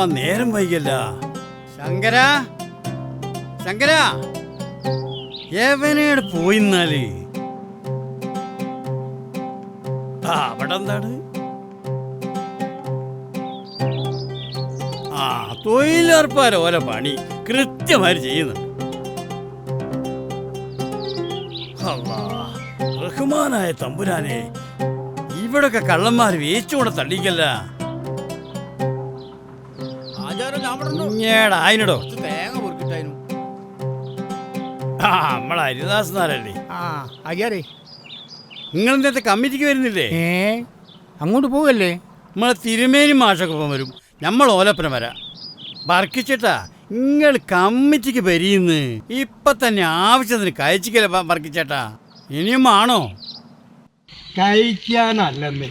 പോവാൻ നേരം വൈകല്ല ശങ്കര ശങ്കര. എവനേട് പോയിന്നാൽ ആ അവിടെ എന്താണ്? ആ തൊഴിലുറപ്പാര ഓരോ പണി കൃത്യമായി ചെയ്യുന്നുണ്ട് അല്ലാ, റഹ്മാനായ തമ്പുരാനെ ഇവിടൊക്കെ കള്ളന്മാർ വേച്ചുകൂടെ തള്ളിക്കല്ല. ഇങ്ങേടാ അതിനടോ. തേങ്ങ പൊറുക്കിട്ടായിരുന്നു. ആ നമ്മളെ ഹരിദാസ് നാരല്ലേ ആ അയ്യാരേ. നിങ്ങൾ ഇന്നത്തെ കമ്മിറ്റിക്ക് വരുന്നില്ലേ? ഏ അങ്ങോട്ട് പോവല്ലേ നമ്മളെ തിരുമേനി മാഷൊക്കെ ഒപ്പം വരും. നമ്മൾ ഓലപ്പന വരാം. വർക്കിച്ചിട്ടാ നിങ്ങൾ കമ്മിറ്റിക്ക് വരിയുന്ന്. ഇപ്പൊ തന്നെ ആവശ്യത്തിന് കഴിച്ചിക്കല വർക്കിച്ചേട്ടാ. ഇനിയും ആണോ കഴിക്കാനല്ലെന്ന്.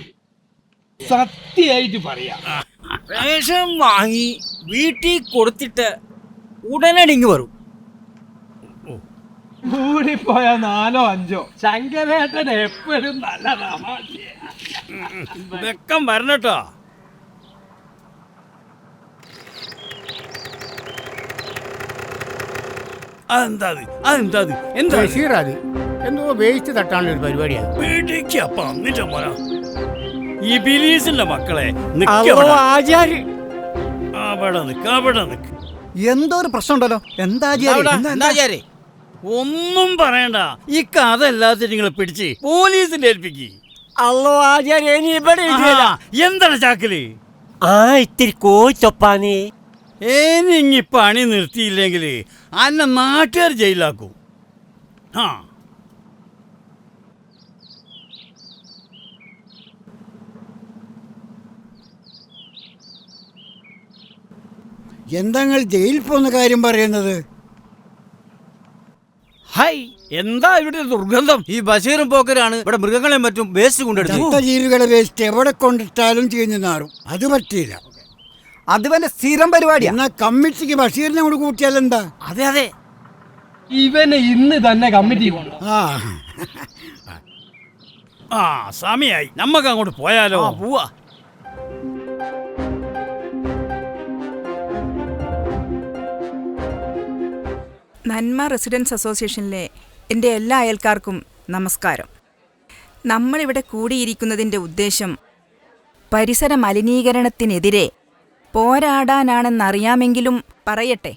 സത്യമായിട്ട് പറയാം. റേഷൻ വാങ്ങി. വീട്ടിൽ കൊടുത്തിട്ട് ഉടനടി ഇങ്ങ് വരും കൂടിപ്പോയ നാലോ അഞ്ചോ ശങ്കരേട്ടൻ എപ്പോഴും നല്ല. വെക്കം വരണട്ടോ അതെന്താ അത്? അതെന്താ എന്താ? എന്തോ വേസ്റ്റ് തട്ടാനുള്ള ഒരു പരിപാടിയാണ് മോനാ. ഈ ബിലീസിന്റെ മക്കളെ. ആചാര്യ അവിടെ അവിടെ നിക്ക്. എന്തോ ഒരു പ്രശ്നം ഉണ്ടല്ലോ. എന്താ ആചാര്യ? എന്താ എന്താ ഒന്നും പറയണ്ട. ഈ കഥ എല്ലാത്തിനും നിങ്ങൾ പിടിച്ച് പോലീസിന്റെ ഏൽപ്പിക്ക്. അല്ലോ ആചാര്യ ഇനി ഇവിടെ. ആഹാ, എന്താണ് ചാക്കൽ? ആ ഇത്തിരി കോച്ചൊപ്പാനേ ഏനിങ്ങി പണി നിർത്തിയില്ലെങ്കിൽ അന്നെ നാട്ടുകാർ ജയിലാക്കും ആ എന്താ നിങ്ങൾ ജയിലിൽ പോകുന്ന കാര്യം പറയുന്നത്? ഹൈ എന്താ ഇവിടെ ദുർഗന്ധം? ഈ ബഷീറും പോക്കരാണ് ഇവിടെ മൃഗങ്ങളെ മറ്റും വേസ്റ്റ് കൊണ്ടെടുത്തത്. ജീവികളെ വേസ്റ്റ് എവിടെ കൊണ്ടിട്ടാലും ചീഞ്ഞു നാറും. അത് പറ്റിയില്ല. അത് വല്ല സ്ഥിരം പരിപാടിയാ. എന്നാ കമ്മിറ്റിക്ക് ബഷീറിനെ കൂടി കൂട്ടിയാൽ എന്താ? അതെ അതെ. ഇവനെ ഇന്ന് തന്നെ കമ്മിറ്റി കൊണ്ട്. ആ. ആ സമയായി. നമുക്ക് അങ്ങോട്ട് പോയാലോ? ആ പോവാ. നന്മ റെസിഡൻസ് അസോസിയേഷനിലെ എന്റെ എല്ലാ അയൽക്കാർക്കും നമസ്കാരം. നമ്മളിവിടെ കൂടിയിരിക്കുന്നതിന്റെ ഉദ്ദേശം പരിസര മലിനീകരണത്തിനെതിരെ പോരാടാനാണെന്നറിയാമെങ്കിലും പറയട്ടെ.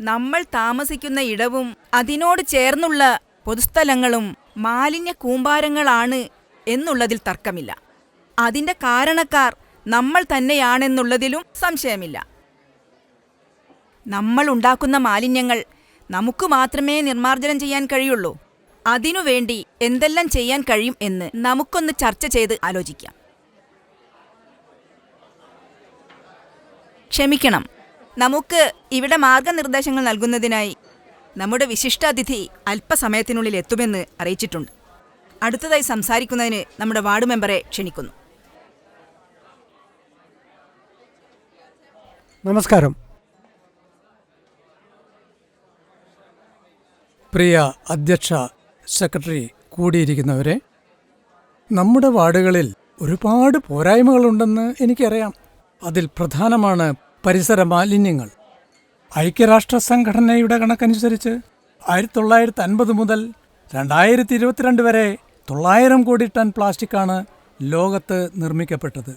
നമ്മൾ താമസിക്കുന്ന ഇടവും അതിനോട് ചേർന്നുള്ള പൊതുസ്ഥലങ്ങളും മാലിന്യ കൂമ്പാരങ്ങളാണ് എന്നുള്ളതിൽ തർക്കമില്ല. അതിന്റെ കാരണക്കാർ നമ്മൾ തന്നെയാണെന്നുള്ളതിലും സംശയമില്ല. നമ്മൾ ഉണ്ടാക്കുന്ന മാലിന്യങ്ങൾ നമുക്ക് മാത്രമേ നിർമ്മാർജനം ചെയ്യാൻ കഴിയുള്ളൂ. അതിനുവേണ്ടി എന്തെല്ലാം ചെയ്യാൻ കഴിയും എന്ന് നമുക്കൊന്ന് ചർച്ച ചെയ്ത് ആലോചിക്കാം. ക്ഷമിക്കണം. നമുക്ക് ഇവിടെ മാർഗനിർദ്ദേശങ്ങൾ നൽകുന്നതിനായി നമ്മുടെ വിശിഷ്ടാതിഥി അല്പസമയത്തിനുള്ളിൽ എത്തുമെന്ന് അറിയിച്ചിട്ടുണ്ട്. അടുത്തതായി സംസാരിക്കുന്നതിന് നമ്മുടെ വാർഡ് മെമ്പറെ ക്ഷണിക്കുന്നു. നമസ്കാരം. പ്രിയ അധ്യക്ഷ സെക്രട്ടറി കൂടിയിരിക്കുന്നവരെ നമ്മുടെ വാർഡുകളിൽ ഒരുപാട് പോരായ്മകളുണ്ടെന്ന് എനിക്കറിയാം. അതിൽ പ്രധാനമാണ് പരിസര മാലിന്യങ്ങൾ. ഐക്യരാഷ്ട്ര സംഘടനയുടെ കണക്കനുസരിച്ച് ആയിരത്തി തൊള്ളായിരത്തി അൻപത് മുതൽ രണ്ടായിരത്തി ഇരുപത്തിരണ്ട് വരെ തൊള്ളായിരം കോടി ടൺ പ്ലാസ്റ്റിക്കാണ് ലോകത്ത് നിർമ്മിക്കപ്പെട്ടത്.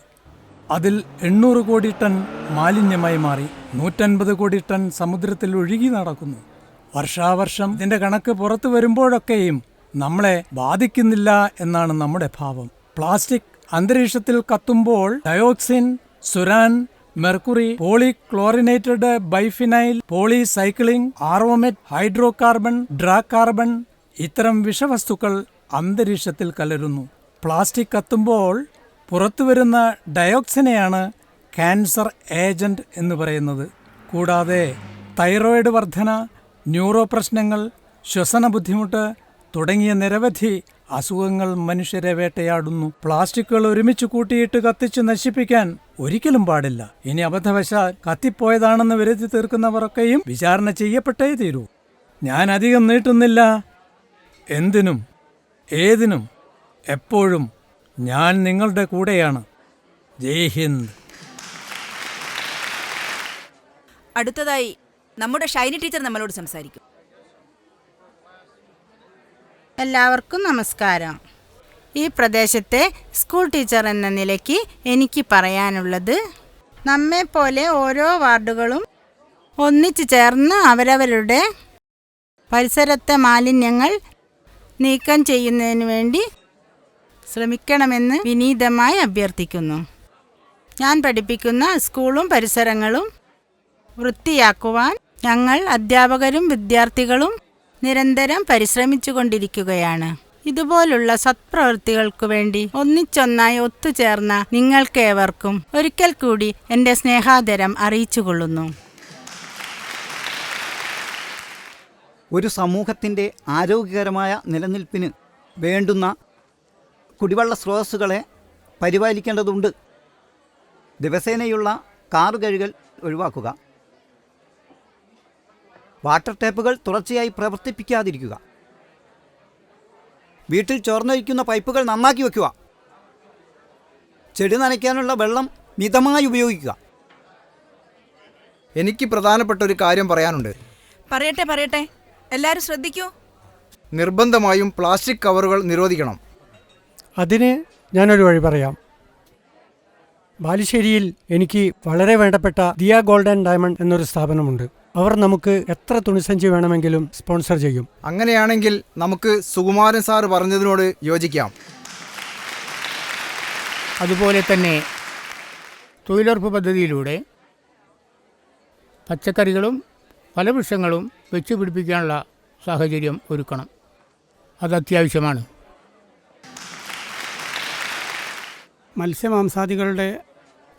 അതിൽ എണ്ണൂറ് കോടി ടൺ മാലിന്യമായി മാറി നൂറ്റൻപത് കോടി ടൺ സമുദ്രത്തിൽ ഒഴുകി നടക്കുന്നു. വർഷാവർഷം ഇതിന്റെ കണക്ക് പുറത്തു വരുമ്പോഴൊക്കെയും നമ്മളെ ബാധിക്കുന്നില്ല എന്നാണ് നമ്മുടെ ഭാവം. പ്ലാസ്റ്റിക് അന്തരീക്ഷത്തിൽ കത്തുമ്പോൾ dioxin furan mercury poly chlorinated biphenyl poly cycling aromatic hydro carbon ഡ്രാ carbon ഇത്തരം വിഷവസ്തുക്കൾ അന്തരീക്ഷത്തിൽ കലരുന്നു. പ്ലാസ്റ്റിക് കത്തുമ്പോൾ പുറത്തുവരുന്ന ഡയോക്സിനെയാണ് ക്യാൻസർ ഏജന്റ് എന്ന് പറയുന്നത്. കൂടാതെ തൈറോയിഡ് വർധന ന്യൂറോ പ്രശ്നങ്ങൾ ശ്വസന ബുദ്ധിമുട്ട് തുടങ്ങിയ നിരവധി അസുഖങ്ങൾ മനുഷ്യരെ വേട്ടയാടുന്നു. പ്ലാസ്റ്റിക്കുകൾ ഒരുമിച്ച് കൂട്ടിയിട്ട് കത്തിച്ച് നശിപ്പിക്കാൻ ഒരിക്കലും പാടില്ല. ഇനി അബദ്ധവശാൽ കത്തിപ്പോയതാണെന്ന് വരുത്തി തീർക്കുന്നവരൊക്കെയും വിചാരണ ചെയ്യപ്പെട്ടേ തീരൂ. ഞാൻ അധികം നീട്ടുന്നില്ല. എന്തിനും ഏതിനും എപ്പോഴും ഞാൻ നിങ്ങളുടെ കൂടെയാണ്. ജയ് ഹിന്ദ്. അടുത്തതായി നമ്മുടെ ഷൈനി ടീച്ചർ നമ്മളോട് സംസാരിക്കും. എല്ലാവർക്കും നമസ്കാരം. ഈ പ്രദേശത്തെ സ്കൂൾ ടീച്ചർ എന്ന നിലയ്ക്ക് എനിക്ക് പറയാനുള്ളത് നമ്മെപ്പോലെ ഓരോ വാർഡുകളും ഒന്നിച്ചു ചേർന്ന് അവരവരുടെ പരിസരത്തെ മാലിന്യങ്ങൾ നീക്കം ചെയ്യുന്നതിന് വേണ്ടി ശ്രമിക്കണമെന്ന് വിനീതമായി അഭ്യർത്ഥിക്കുന്നു. ഞാൻ പഠിപ്പിക്കുന്ന സ്കൂളും പരിസരങ്ങളും വൃത്തിയാക്കുവാൻ ഞങ്ങൾ അധ്യാപകരും വിദ്യാർത്ഥികളും നിരന്തരം പരിശ്രമിച്ചു കൊണ്ടിരിക്കുകയാണ് ഇതുപോലുള്ള സത്പ്രവൃത്തികൾക്കു വേണ്ടി ഒന്നിച്ചൊന്നായി ഒത്തുചേർന്ന നിങ്ങൾക്കേവർക്കും ഒരിക്കൽ കൂടി എന്റെ സ്നേഹാദരം അറിയിച്ചുകൊള്ളുന്നു. ഒരു സമൂഹത്തിന്റെ ആരോഗ്യകരമായ നിലനിൽപ്പിന് വേണ്ടുന്ന കുടിവെള്ള സ്രോതസ്സുകളെ പരിപാലിക്കേണ്ടതുണ്ട്. ദിവസേനയുള്ള കാറ് ഒഴിവാക്കുക. വാട്ടർ ടാപ്പുകൾ തുടർച്ചയായി പ്രവർത്തിപ്പിക്കാതിരിക്കുക. വീട്ടിൽ ചോർന്നൊഴിക്കുന്ന പൈപ്പുകൾ നന്നാക്കി വെക്കുക. ചെടി നനയ്ക്കാനുള്ള വെള്ളം മിതമായി ഉപയോഗിക്കുക. എനിക്ക് പ്രധാനപ്പെട്ട ഒരു കാര്യം പറയാനുണ്ട്. പറയട്ടെ പറയട്ടെ. എല്ലാവരും ശ്രദ്ധിക്കൂ. നിർബന്ധമായും പ്ലാസ്റ്റിക് കവറുകൾ നിരോധിക്കണം. അതിന് ഞാനൊരു വഴി പറയാം. ബാലുശ്ശേരിയിൽ എനിക്ക് വളരെ വേണ്ടപ്പെട്ട ദിയ ഗോൾഡൻ ഡയമണ്ട് എന്നൊരു സ്ഥാപനമുണ്ട്. അവർ നമുക്ക് എത്ര തുണിസഞ്ചി വേണമെങ്കിലും സ്പോൺസർ ചെയ്യും. അങ്ങനെയാണെങ്കിൽ നമുക്ക് സുകുമാരൻ സാർ പറഞ്ഞതിനോട് യോജിക്കാം. അതുപോലെ തന്നെ തൊഴിലുറപ്പ് പദ്ധതിയിലൂടെ പച്ചക്കറികളും ഫലവൃക്ഷങ്ങളും വെച്ച് പിടിപ്പിക്കാനുള്ള സാഹചര്യം ഒരുക്കണം. അത് അത്യാവശ്യമാണ്. മത്സ്യമാംസാദികളുടെ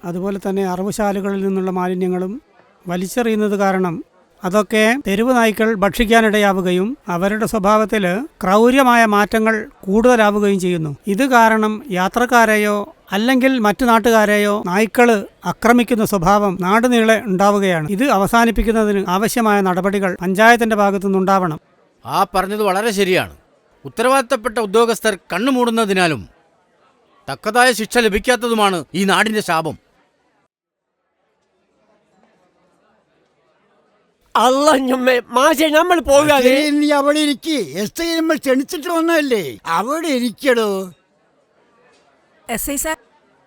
അതുപോലെ തന്നെ അറവുശാലകളിൽ നിന്നുള്ള മാലിന്യങ്ങളും വലിച്ചെറിയുന്നത് കാരണം അതൊക്കെ തെരുവ് നായ്ക്കൾ ഭക്ഷിക്കാനിടയാവുകയും അവരുടെ സ്വഭാവത്തിൽ ക്രൗര്യമായ മാറ്റങ്ങൾ കൂടുതലാവുകയും ചെയ്യുന്നു. ഇത് കാരണം യാത്രക്കാരെയോ അല്ലെങ്കിൽ മറ്റു നാട്ടുകാരെയോ നായ്ക്കൾ ആക്രമിക്കുന്ന സ്വഭാവം നാടുനീളെ ഉണ്ടാവുകയാണ്. ഇത് അവസാനിപ്പിക്കുന്നതിന് ആവശ്യമായ നടപടികൾ പഞ്ചായത്തിന്റെ ഭാഗത്തുനിന്നുണ്ടാവണം. ആ പറഞ്ഞത് വളരെ ശരിയാണ്. ഉത്തരവാദിത്തപ്പെട്ട ഉദ്യോഗസ്ഥർ കണ്ണുമൂടുന്നതിനാലും തക്കതായ ശിക്ഷ ലഭിക്കാത്തതുമാണ് ഈ നാടിന്റെ ശാപം. അല്ല ഞമ്മേ മാഷെ നമ്മൾ പോകാതെ. നീ അവിടെ ഇരിക്കി. എസ് ഐ നമ്മൾ ക്ഷണിച്ചിട്ട് വന്നതല്ലേ? അവിടെ ഇരിക്കടോ. എസ് ഐ സാർ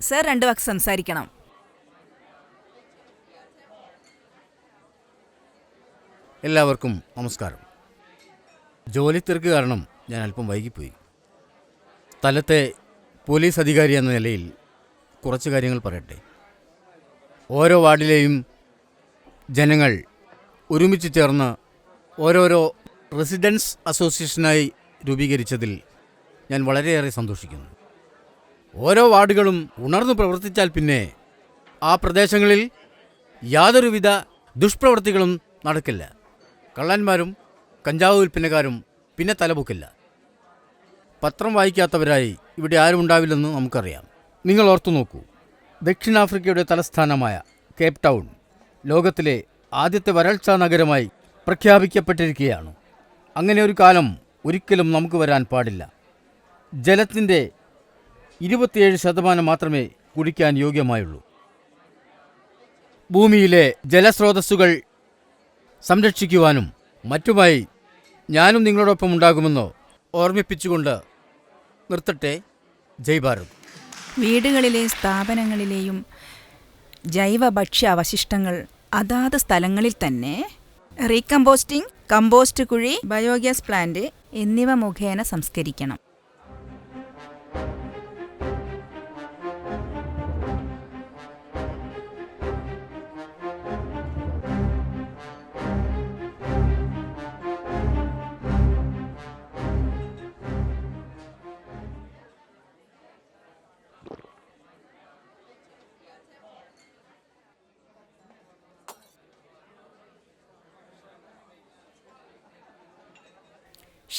സാർ രണ്ട് വാക്ക് സംസാരിക്കണം. എല്ലാവർക്കും നമസ്കാരം. ജോലി തിരക്ക് കാരണം ഞാൻ അല്പം വൈകിപ്പോയി. സ്ഥലത്തെ പോലീസ് അധികാരി എന്ന നിലയിൽ കുറച്ച് കാര്യങ്ങൾ പറയട്ടെ. ഓരോ വാർഡിലെയും ജനങ്ങൾ ഒരുമിച്ച് ചേർന്ന് ഓരോരോ റെസിഡൻസ് അസോസിയേഷനായി രൂപീകരിച്ചതിൽ ഞാൻ വളരെയേറെ സന്തോഷിക്കുന്നു. ഓരോ വാർഡുകളും ഉണർന്നു പ്രവർത്തിച്ചാൽ പിന്നെ ആ പ്രദേശങ്ങളിൽ യാതൊരുവിധ ദുഷ്പ്രവൃത്തികളും നടക്കില്ല. കള്ളന്മാരും കഞ്ചാവ് വിൽപ്പനക്കാരും പിന്നെ തലപൊക്കില്ല. പത്രം വായിക്കാത്തവരായി ഇവിടെ ആരും ഉണ്ടാവില്ലെന്ന് നമുക്കറിയാം. നിങ്ങൾ ഓർത്തു നോക്കൂ. ദക്ഷിണാഫ്രിക്കയുടെ തലസ്ഥാനമായ കേപ്പ് ടൗൺ ലോകത്തിലെ ആദ്യത്തെ വരൾച്ചാ നഗരമായി പ്രഖ്യാപിക്കപ്പെട്ടിരിക്കുകയാണ്. അങ്ങനെ ഒരു കാലം ഒരിക്കലും നമുക്ക് വരാൻ പാടില്ല. ജലത്തിന്റെ ഇരുപത്തിയേഴ് ശതമാനം മാത്രമേ കുടിക്കാൻ യോഗ്യമായുള്ളൂ. ഭൂമിയിലെ ജലസ്രോതസ്സുകൾ സംരക്ഷിക്കുവാനും മറ്റുമായി ഞാനും നിങ്ങളോടൊപ്പം ഉണ്ടാകുമെന്നോ ഓർമ്മിപ്പിച്ചുകൊണ്ട് നിർത്തട്ടെ. ജയ് ഭാരത്. വീടുകളിലെയും സ്ഥാപനങ്ങളിലെയും ജൈവ ഭക്ഷ്യ അവശിഷ്ടങ്ങൾ അതാത് സ്ഥലങ്ങളിൽ തന്നെ റീകമ്പോസ്റ്റിംഗ് കമ്പോസ്റ്റ് കുഴി ബയോഗ്യാസ് പ്ലാന്റ് എന്നിവ മുഖേന സംസ്കരിക്കണം.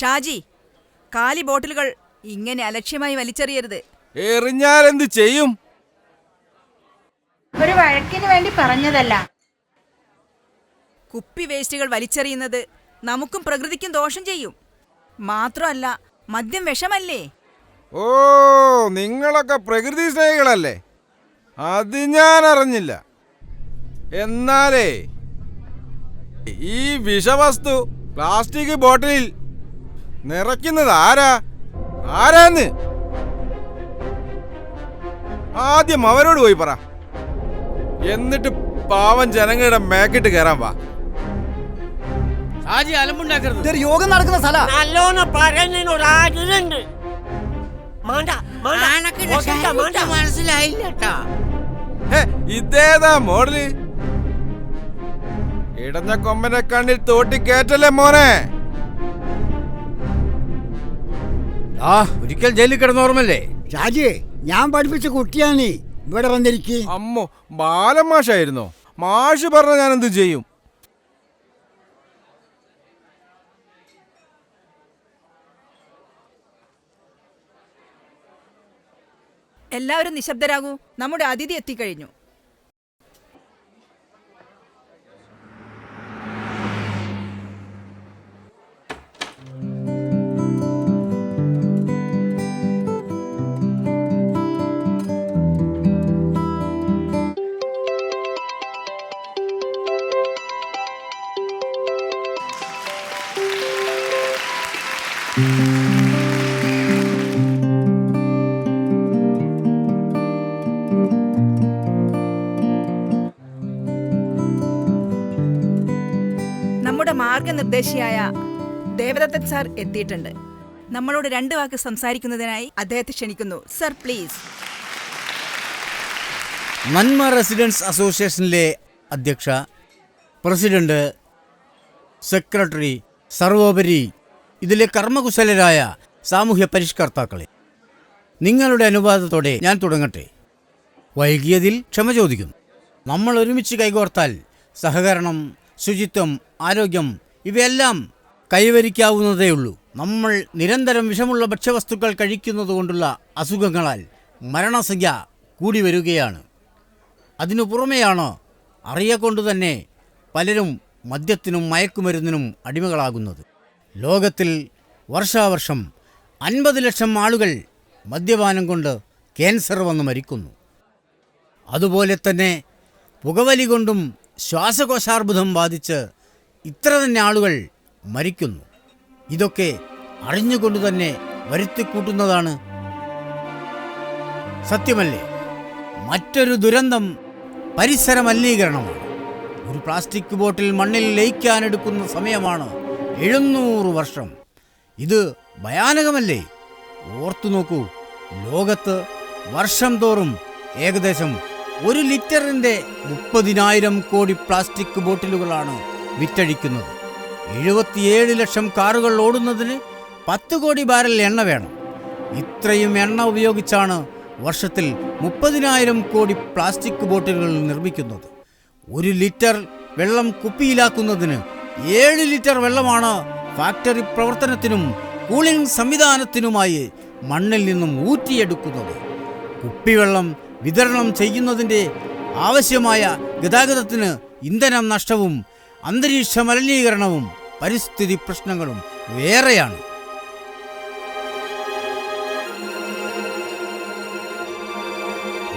ഷാജി കാലി ബോട്ടിലുകൾ ഇങ്ങനെ അലക്ഷ്യമായി വലിച്ചെറിയരുത്. എറിഞ്ഞാൽ എന്ത് ചെയ്യും? ഒരു വഴക്കിന് വേണ്ടി പറഞ്ഞതല്ല. കുപ്പി വേസ്റ്റുകൾ വലിച്ചെറിയുന്നത് നമുക്കും പ്രകൃതിക്കും ദോഷം ചെയ്യും. മാത്രമല്ല മദ്യം വിഷമല്ലേ? ഓ നിങ്ങളൊക്കെ പ്രകൃതി സ്നേഹികളല്ലേ? അത് ഞാൻ അറിഞ്ഞില്ല. എന്നാലേ ഈ വിഷവസ്തു പ്ലാസ്റ്റിക് ബോട്ടിലിൽ നിറയ്ക്കുന്നത് ആരാ? ആരാന്ന്? ആദ്യം അവരോട് പോയി പറ. എന്നിട്ട് പാവം ജനങ്ങളുടെ മേക്കിട്ട് കയറാൻ വാ. ഷാജി അലമ്പുണ്ടാക്കരുത്. ഇതൊരു യോഗം നടക്കുന്ന സ്ഥല. നല്ലോണം പറയുന്നതിനോട് ആഗ്രഹമുണ്ട് മാണ്ട. മനസ്സിലായില്ലട്ടാ ഹേ, ഇതേതാ മോഡൽ? ഇടഞ്ഞ കൊമ്പനെ കണ്ണിൽ തോട്ടി കേറ്റല്ലേ മോനെ? ആ ഒരിക്കൽ ജയിലിൽ കിടന്ന ഓർമ്മല്ലേ ഷാജിയെ ഞാൻ പഠിപ്പിച്ച കുട്ടിയാണ് ഇവിടെ വന്നിരിക്ക്. അമ്മോ ബാലമാഷായിരുന്നോ മാഷ് പറഞ്ഞ ഞാൻ എന്ത് ചെയ്യും? എല്ലാവരും നിശബ്ദരാകൂ. നമ്മുടെ അതിഥി എത്തിക്കഴിഞ്ഞു. നമ്മുടെ മാർഗനിർദ്ദേശിയായ ദേവദത്തൻ സാർ എത്തിയിട്ടുണ്ട്. നമ്മളോട് രണ്ട് വാക്ക് സംസാരിക്കുന്നതിനായി അദ്ദേഹത്തെ ക്ഷണിക്കുന്നു. Sir please. നന്മ റെസിഡൻസ് അസോസിയേഷനിലെ അധ്യക്ഷ പ്രസിഡന്റ് സെക്രട്ടറി സർവോപരി ഇതിലെ കർമ്മകുശലരായ സാമൂഹ്യ പരിഷ്കർത്താക്കളെ നിങ്ങളുടെ അനുവാദത്തോടെ ഞാൻ തുടങ്ങട്ടെ. വൈകിയതിൽ ക്ഷമ ചോദിക്കുന്നു. നമ്മൾ ഒരുമിച്ച് കൈകോർത്താൽ സഹകരണം ശുചിത്വം ആരോഗ്യം ഇവയെല്ലാം കൈവരിക്കാവുന്നതേയുള്ളൂ. നമ്മൾ നിരന്തരം വിഷമുള്ള ഭക്ഷ്യവസ്തുക്കൾ കഴിക്കുന്നതുകൊണ്ടുള്ള അസുഖങ്ങളാൽ മരണസംഖ്യ കൂടി വരികയാണ്. അതിനു പുറമെയാണ് അറിയക്കൊണ്ടു തന്നെ പലരും മദ്യത്തിനും മയക്കുമരുന്നിനും അടിമകളാകുന്നത്. ലോകത്തിൽ വർഷാവർഷം അൻപത് ലക്ഷം ആളുകൾ മദ്യപാനം കൊണ്ട് ക്യാൻസർ വന്ന് മരിക്കുന്നു. അതുപോലെ തന്നെ പുകവലി കൊണ്ടും ശ്വാസകോശാർബുദം ബാധിച്ച് ഇത്ര തന്നെ ആളുകൾ മരിക്കുന്നു. ഇതൊക്കെ അറിഞ്ഞുകൊണ്ട് തന്നെ വരുത്തിക്കൂട്ടുന്നതാണ് സത്യമല്ലേ? മറ്റൊരു ദുരന്തം പരിസര മലിനീകരണമാണ് ഒരു പ്ലാസ്റ്റിക് ബോട്ടിൽ മണ്ണിൽ ലയിക്കാനെടുക്കുന്ന സമയമാണ് എഴുന്നൂറ് വർഷം. ഇത് ഭയാനകമല്ലേ? ഓർത്തു നോക്കൂ. ലോകത്ത് വർഷം തോറും ഏകദേശം ഒരു ലിറ്ററിന്റെ മുപ്പതിനായിരം കോടി പ്ലാസ്റ്റിക് ബോട്ടിലുകളാണ് വിറ്റഴിക്കുന്നത്. എഴുപത്തിയേഴ് ലക്ഷം കാറുകൾ ഓടുന്നതിന് പത്ത് കോടി ബാരൽ എണ്ണ വേണം. ഇത്രയും എണ്ണ ഉപയോഗിച്ചാണ് വർഷത്തിൽ മുപ്പതിനായിരം കോടി പ്ലാസ്റ്റിക് ബോട്ടിലുകൾ നിർമ്മിക്കുന്നത്. ഒരു ലിറ്റർ വെള്ളം കുപ്പിയിലാക്കുന്നതിന് ഏഴ് ലിറ്റർ വെള്ളമാണ് ഫാക്ടറി പ്രവർത്തനത്തിനും കൂളിംഗ് സംവിധാനത്തിനുമായി മണ്ണിൽ നിന്നും ഊറ്റിയെടുക്കുന്നത്. കുപ്പിവെള്ളം വിതരണം ചെയ്യുന്നതിന്റെ ആവശ്യമായ ഗതാഗതത്തിന് ഇന്ധനം നഷ്ടവും അന്തരീക്ഷ മലിനീകരണവും പരിസ്ഥിതി പ്രശ്നങ്ങളും വേറെയാണ്.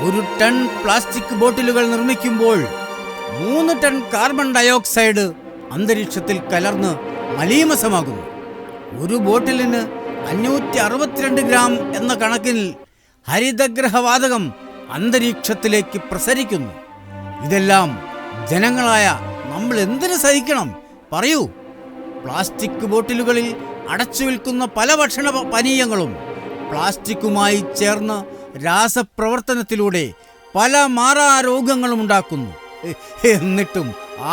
ഒരു ടൺ പ്ലാസ്റ്റിക് ബോട്ടിലുകൾ നിർമ്മിക്കുമ്പോൾ മൂന്ന് ടൺ കാർബൺ ഡയോക്സൈഡ് അന്തരീക്ഷത്തിൽ കലർന്ന് മലീമസമാകുന്നു. ഒരു ബോട്ടിലിന് അഞ്ഞൂറ്റി അറുപത്തിരണ്ട് ഗ്രാം എന്ന കണക്കിൽ ഹരിതഗ്രഹവാതകം അന്തരീക്ഷത്തിലേക്ക് പ്രസരിക്കുന്നു. ഇതെല്ലാം ജനങ്ങളായ നമ്മൾ എന്തിനു സഹിക്കണം? പറയൂ. പ്ലാസ്റ്റിക് ബോട്ടിലുകളിൽ അടച്ചു വിൽക്കുന്ന പല ഭക്ഷണ പനീയങ്ങളും പ്ലാസ്റ്റിക്കുമായി ചേർന്ന് രാസപ്രവർത്തനത്തിലൂടെ പല മാറാരോഗങ്ങളും ഉണ്ടാക്കുന്നു. എന്നിട്ടും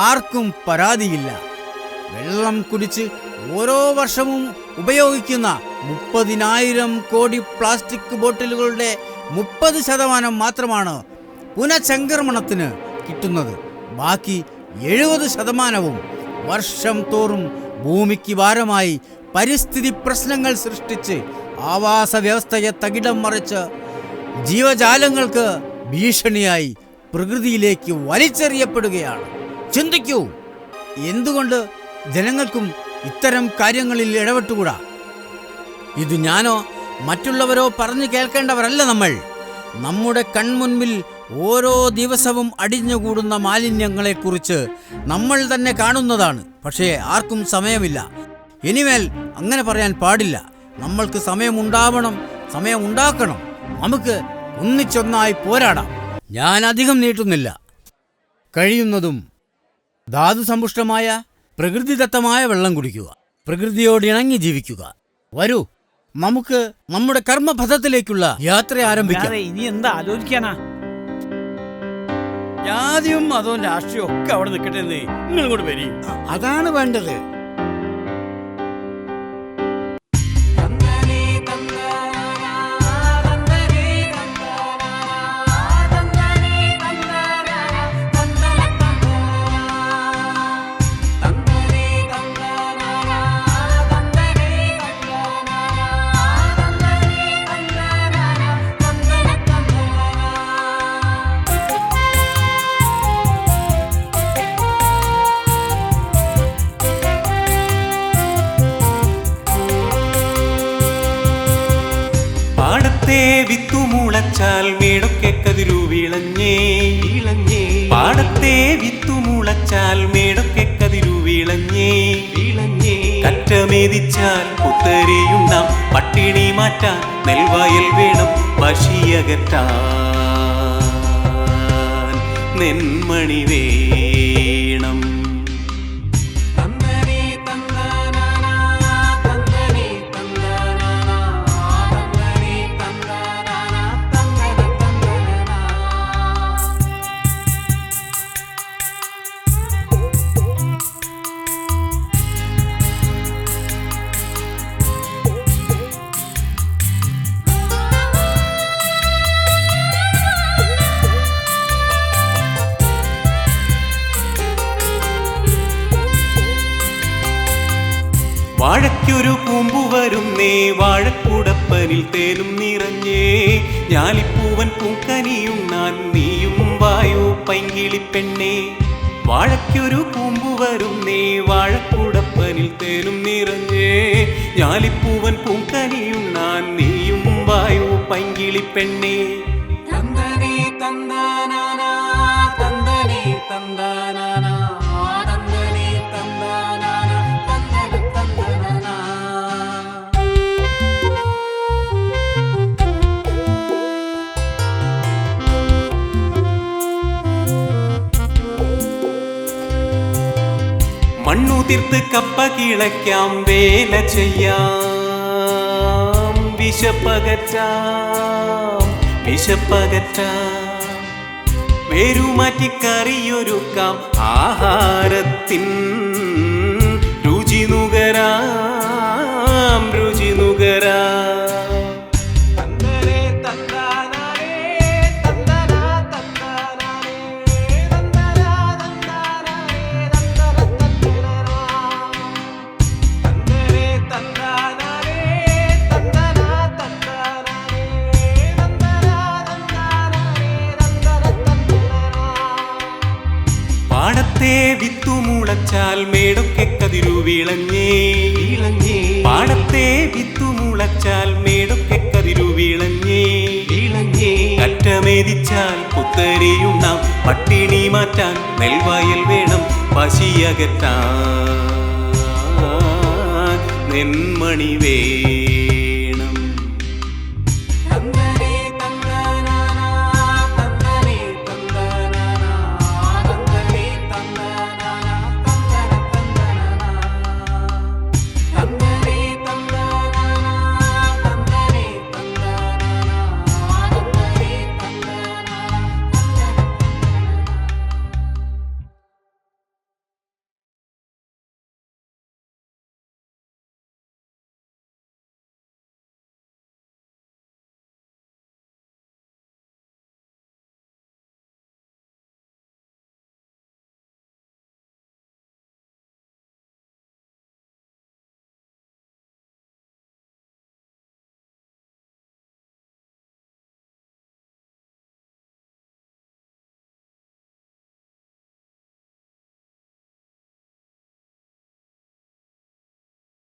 ആർക്കും പരാതിയില്ല. വെള്ളം കുടിച്ച് ഓരോ വർഷവും ഉപയോഗിക്കുന്ന മുപ്പതിനായിരം കോടി പ്ലാസ്റ്റിക് ബോട്ടിലുകളുടെ മുപ്പത് ശതമാനം മാത്രമാണ് പുനഃചംക്രമണത്തിന് കിട്ടുന്നത്. ബാക്കി എഴുപത് ശതമാനവും വർഷം തോറും ഭൂമിക്ക് ഭാരമായി പരിസ്ഥിതി പ്രശ്നങ്ങൾ സൃഷ്ടിച്ച് ആവാസ വ്യവസ്ഥയെ തകിടം മറിച്ച് ജീവജാലങ്ങൾക്ക് ഭീഷണിയായി പ്രകൃതിയിലേക്ക് വലിച്ചെറിയപ്പെടുകയാണ്. ചിന്തിക്കൂ എന്തുകൊണ്ട് ജനങ്ങൾക്കും ഇത്തരം കാര്യങ്ങളിൽ ഇടപെട്ടുകൂടാ? ഇത് ഞാനോ മറ്റുള്ളവരോ പറഞ്ഞു കേൾക്കേണ്ടവരല്ല നമ്മൾ. നമ്മുടെ കൺമുൻപിൽ ഓരോ ദിവസവും അടിഞ്ഞുകൂടുന്ന മാലിന്യങ്ങളെക്കുറിച്ച് നമ്മൾ തന്നെ കാണുന്നതാണ്. പക്ഷേ ആർക്കും സമയമില്ല. ഇനിമേൽ അങ്ങനെ പറയാൻ പാടില്ല. നമ്മൾക്ക് സമയമുണ്ടാവണം സമയമുണ്ടാക്കണം. നമുക്ക് ഒന്നിച്ചൊന്നായി പോരാടാം. ഞാൻ അധികം നീട്ടുന്നില്ല. കഴിയുന്നതും ധാതുസമ്പുഷ്ടമായ പ്രകൃതിദത്തമായ വെള്ളം കുടിക്കുക. പ്രകൃതിയോട് ഇണങ്ങി ജീവിക്കുക. വരൂ നമുക്ക് നമ്മുടെ കർമ്മപഥത്തിലേക്കുള്ള യാത്ര ആരംഭിക്കാം. ഇനി എന്താ ആലോചിക്കാനാ? ജാതിയും മതവും രാഷ്ട്രീയവും ഒക്കെ അവിടെ നിൽക്കട്ടെ നിങ്ങൾ ഇങ്ങോട്ട് വരി. അതാണ് വേണ്ടത്. വിത്തുമുളച്ചാൽ മേടൊക്കെ കതിരു വിളഞ്ഞേ. വിളഞ്ഞേ. പാടത്തെ വിത്തു മുളച്ചാൽ മേടൊക്കെ കതിരു വിളഞ്ഞേ. വിളഞ്ഞേ. കറ്റമേതിച്ചാൽ നാം. പട്ടിണി മാറ്റാൻ നെൽവയൽ വേണം പശിയകറ്റാൻ നെന്മണി വായോ പൈങ്കിളിപ്പെണ്ണേ വാഴയ്ക്കൊരു പൂമ്പു വരുന്നേ വാഴക്കൂടപ്പനിൽ തേനും നിറഞ്ഞേ ഞാലിപ്പൂവൻ പൂക്കനിയുണ്ണാൻ നീയും വായോ പൈങ്കിളിപ്പെണ്ണേ തന്തനേ തന്താനാനാ തന്തനേ തന്താനാനാ തന്തനേ മണ്ണു തീർത്ത് കപ്പ കിളയ്ക്കാം വേല ചെയ്യാം. വിശപ്പകറ്റാം വിശപ്പകറ്റാം. വേരുമാറ്റി കറിയൊരുക്കാം ആഹാരത്തിൻ. രുചി നുകരാം രുചി നുകരാം. വിത്തുമുളച്ചാൽ മേടൊക്കെ കതിരു വിളഞ്ഞേ. വിളഞ്ഞേ. പാടത്തെ വിത്തു മുളച്ചാൽ മേടൊക്കെ കതിരു വിളഞ്ഞേ. വിളഞ്ഞേ. കറ്റമേതിച്ചാൽ പുത്തരിയുണ്ടാം. പട്ടിണി മാറ്റാൻ നെൽവയൽ വേണം പശിയകറ്റാൻ. നെന്മണി വേണം